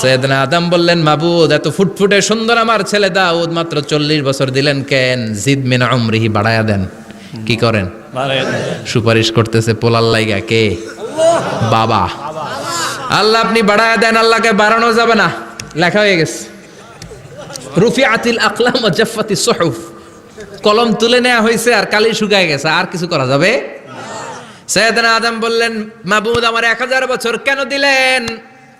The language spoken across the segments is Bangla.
সৈয়দনা আদম বললেন মাবুদ এত ফুটফুটে সুন্দর আমার ছেলে দাউদ মাত্র চল্লিশ বছর দিলেন কেন? জিদ মিন অমরিহি বাড়ায়া দেন। কি করেন? সুপারিশ করতেছে পোলার লাইগা কে? বাবা। আল্লাহ আপনি বাড়ায় দেন আল্লাহকে বাড়ানো যাবে না। লেখা হয়ে গেছে। রুফি আতিল আকলাম জাফাতি সহুফ। কলম তুলে নেওয়া হয়েছে আর কালি শুকায় গেছে আর কিছু করা যাবে? সৈয়দনা আদম বললেন মাবুদ আমার এক হাজার বছর কেন দিলেন?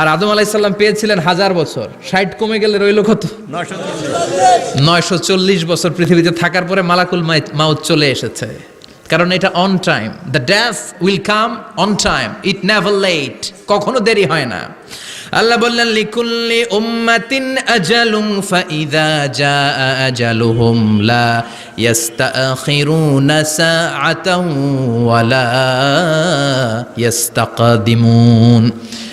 আর আদম আলাইসাল্লাম পেয়েছিলেন হাজার বছর। ষাট কমে গেলে রইল কত? নয়শো চল্লিশ। বছর পৃথিবীতে থাকার পরে মালাকুল মাউত চলে এসেছে। কারণ এটা on time the deaf will come on time it never late কখনো দেরি হয় না। আল্লাহ বললেন, লিকুল্লি উম্মাতিন আজালুম ফাইদা জাআ আজালুহুম লা ইস্তাখিরুনা সাআতাও ওয়ালা ইস্তাকদিমুন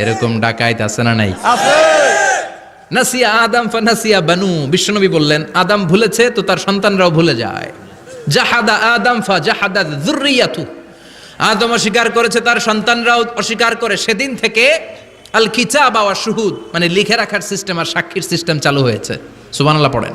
এরকম ডাকাইত আছে না নাই? নাসিয়া আদম ফানাসিয়া বানু। বিশ্বনবী বললেন আদম ভুলেছে তো তার সন্তানরাও ভুলে যায়। জাহাদা আদম ফা জাহাদা যুররিয়াতু। আদম অস্বীকার করেছে তার সন্তানরাও অস্বীকার করে। সেদিন থেকে আল কিতাব ওয়া শুহুদ মানে লিখে রাখার সিস্টেম আর সাক্ষীর সিস্টেম চালু হয়েছে। সুবহানাল্লাহ পড়েন।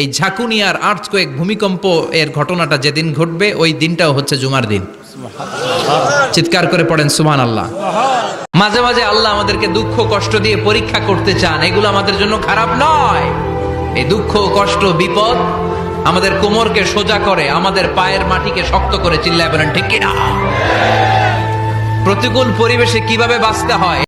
এই ঝাঁকুনি আর আর্থকোয়েক ভূমিকম্প এর ঘটনাটা যেদিন ঘটবে, ওই দিনটাও হচ্ছে জুমার দিন। চিৎকার করে পড়েন সুমান আল্লাহ মাঝে মাঝে আল্লাহ আমাদেরকে দুঃখ কষ্ট দিয়ে পরীক্ষা করতে চান, এগুলো আমাদের জন্য খারাপ নয়। এই দুঃখ কষ্ট, বিপদ আমাদের কোমরকে সোজা করে, আমাদের পায়ের মাটিকে শক্ত করে চিল্লায় বলেন, ঠিক কিনা? প্রতিকূল পরিবেশে কীভাবে বাঁচতে হয়?